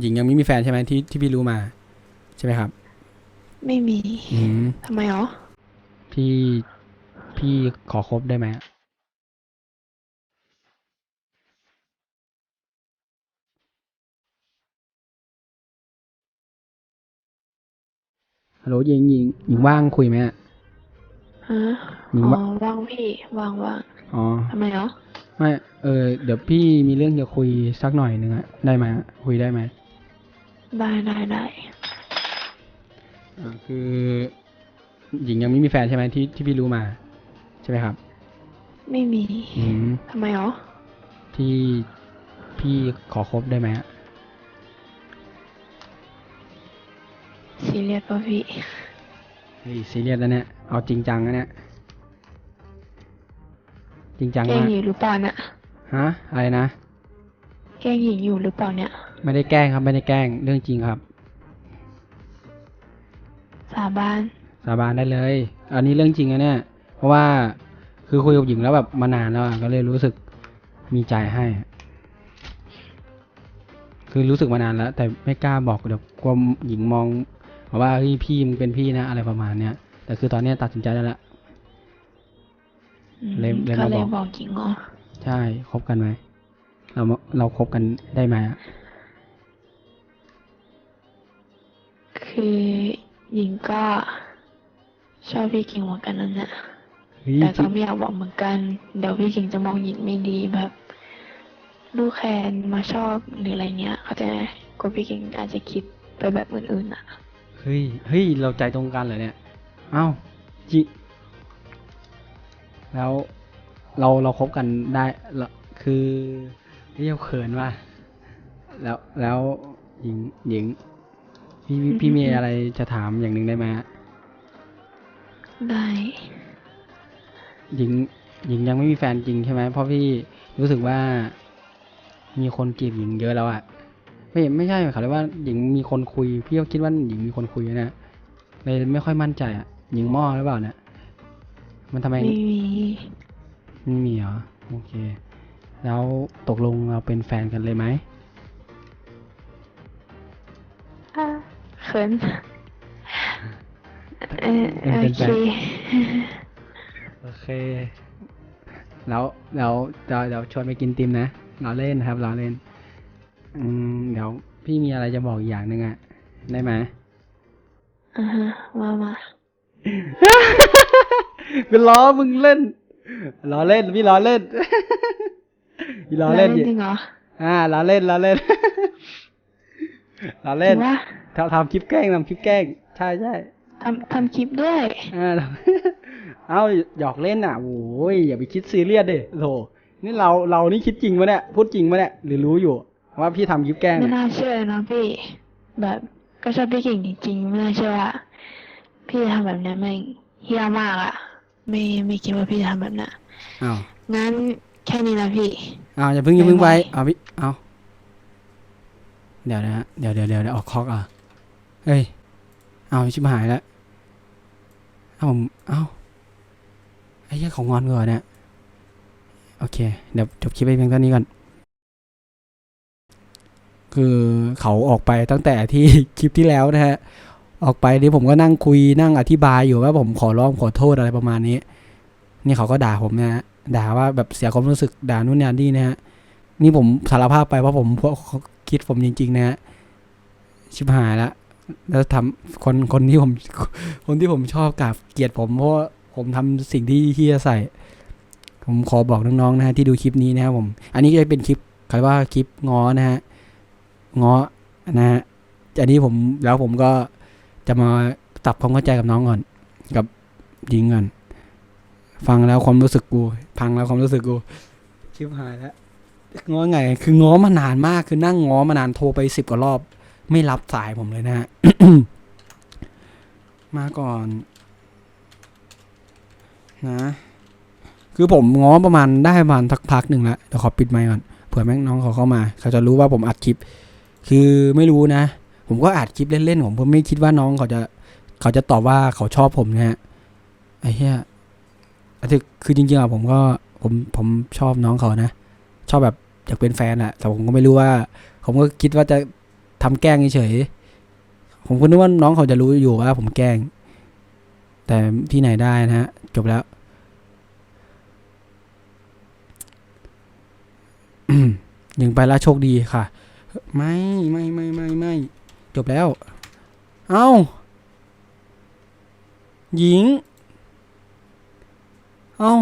หญิงยังไม่มีแฟนใช่ไหมที่ที่พี่รู้มา ใช่ไหมครับ ไม่มีอืมทำไมอ๋อพี่พี่ขอคบได้ไหมอะฮัลโหลหญิงหญิงหญิงว่างคุยไหมอะ ฮะมีอ๋อวะว่างพี่ว่างว่างอ๋อ ทำไมอ๋อ ไม่เออเดี๋ยวพี่มีเรื่องจะคุยสักหน่อยหนึ่งอะได้ไหมอะคุยได้ไหมได้ได้ได้อ่าคือ หญิงยังไม่มีแฟนใช่ไหมที่ที่พี่รู้มา ใช่ไหมครับ ไม่มีอืมทำไมอ๋อพี่พี่ขอคบได้ไหมอะซีเรียสป่ะพี่เฮ้ยซีเรียสแล้วเนี่ย เอาจริงจังนะเนี่ย จริงจังแกล้งมากหญิงหรือเปล่าเนี่ยฮะอะไรนะแกล้งหญิงอยู่หรือเปล่าเนี่ย ไม่ได้แกล้งครับไม่ได้แกล้งเรื่องจริงครับ สาบานสาบานได้เลย อันนี้เรื่องจริงนะเนี่ย เพราะว่าคือคุยกับหญิงแล้วแบบมานานแล้วอะก็เลยรู้สึกมีใจให้อะคือรู้สึกมานานแล้ว แต่ไม่กล้าบอกเดี๋ยวกลัวหญิงมองว่าเฮ้ยพี่มึงเป็นพี่นะอะไรประมาณเนี้ยแต่คือตอนเนี้ยตัดสินใจได้แล้วอืม เลยเลยก็มาเลบยอกบอกหญิงอ๋อใช่คบกันไหมเรามาเราคบกันได้ไหมอะคือหญิงก็ชอบพี่กิ่งเหมือนกันนั่นแหละเฮ้ยแต่ก็ไม่อยากบอกเหมือนกัน เดี๋ยวพี่กิ่งจะมองหญิงไม่ดีแบบลูกแคนมาชอบหรืออะไรเนี้ย เขาใจะกลัวพี่กิ่งอาจจะคิดไปแบบอื่นๆอะ เฮ้ยเฮ้ยเราใจตรงกันเหรอเนี่ย เอ้าจิ แล้วเราเราคบกันได้ละคือเรียกเขินว่า แล้วแล้วหญิงหญิงพี่พี่พี่มีอะไรจะถามอย่างหนึ่งได้ไหมฮะได้ หญิง หญิงยังไม่มีแฟนจริงใช่ไหมเพราะพี่รู้สึกว่ามีคนจีบหญิงเยอะแล้วอะไม่ไม่ใช่เขาเรียกว่าหญิงมีคนคุย พี่ก็คิดว่าหญิงมีคนคุยนะเลยไม่ค่อยมั่นใจอะหญิงหม้อหรือเปล่าเนี่ย มันทำไมไม่มีไม่มีเหรอโอเค แล้วตกลงเราเป็นแฟนกันเลยไหมอะเขินเออเป็นโอเป็นเคแฟนโอเคแล้วแล้วเดี๋ยวเดี๋ยวชวนไปกินติมนะเราเล่นครับเราเล่น อืมเดี๋ยวพี่มีอะไรจะบอกอีกอย่างหนึ่งอะได้ไหมอ่าฮะว่ามา เป็นล้อมึงเล่นล้อเล่นพี่ล้อเล่นพี่ล้อเล่นจริงเหรออ่าล้อเล่นล้อเล่นล้อจเล่รินงว่าทำทำคลิปแกล้งทำคลิปแกล้งใช่ใช่ทำทำคลิปด้วยอ่าเอาหยอกเล่นอะโอ้ยอย่าไปคิดซีเรียสดิโถนี่เราเรานี่คิดจริงปะเนี่ยพูดจริงปะเนี่ยหรือรู้อยู่ ว่าพี่ทำคลิปแกล้งไม่เนี่ยน่าเชื่อเลยนะพี่ แบบก็ชอบพี่เก่งจริงๆไม่น่าเชื่อว่าพี่จะทำแบบนี้แม่งเฮี้ยมากอะ ไม่ไม่คิดว่าพี่จะทำแบบนั้นอ้าวงั้นแค่นี้นะพี่ อ้าวอย่าเพิ่งอย่าเพิ่งไปไม่ไหวเอาพี่เอาเดี๋ยวนะฮะเดี๋ยวเดี๋ยวเดี๋ยวเดี๋ยวออกคอกอะเฮ้ยเอาชิบหายแล้วเอาผมเอาไอ้เหี้ยของงอนก่อนเนี่ยโอเค เดี๋ยวจบคลิปไปเพียงเท่านี้ก่อน คือเขาออกไปตั้งแต่ที่คลิปที่แล้วนะฮะ ออกไปนี่ผมก็นั่งคุยนั่งอธิบายอยู่ว่าผมขอร้องขอโทษอะไรประมาณนี้ นี่เขาก็ด่าผมนะฮะด่าว่าแบบเสียความรู้สึกด่านู่นนี่นี่นะฮะนี่ผมสารภาพไปเพราะผมเพราะคิดผมจริง ๆ นะฮะชิบหายละแล้วทำคนคนที่ผมคนที่ผมชอบกับเกลียดผมเพราะผมทำสิ่งที่เฮียใส่ ผมขอบอกน้องๆนะฮะที่ดูคลิปนี้นะครับผม อันนี้จะเป็นคลิปเขาเรียกว่าคลิปง้อนะฮะง้อนะฮะอันนี้ผมแล้วผมก็ จะมาตับความเข้าใจกับน้องก่อน กับหญิงก่อน ฟังแล้วความรู้สึกกู พังแล้วความรู้สึกกู ชิบหายแล้วง้อไง คือง้อมานานมาก คือนั่งง้อมานานโทรไปสิบกว่ารอบ ไม่รับสายผมเลยนะฮะ มาก่อน นะ คือผมง้อประมาณได้ประมาณสักพักหนึ่งแล้วเดี๋ยวขอปิดไมค์ก่อน เผื่อแม่งน้องเขาเข้ามา เขาจะรู้ว่าผมอัดคลิป คือไม่รู้นะ ผมก็อัดคลิปเล่นๆผมผมไม่คิดว่าน้องเขาจะ เขาจะตอบว่าเขาชอบผมนะฮะไอ้เหี้ยแต่คือจริงๆอะผมก็ผมผมชอบน้องเขานะ ชอบแบบอยากเป็นแฟนอะแต่ผมก็ไม่รู้ว่า ผมก็คิดว่าจะทำแกล้งเฉยผมก็นึกว่าน้องเขาจะรู้อยู่ว่า ผมแกล้ง แต่ที่ไหนได้นะฮะ จบแล้วยิงไปแล้วโชคดีค่ะ ไม่ไม่ไม่ไม่ไม่ จบแล้ว เอา้า หญิง เอา้า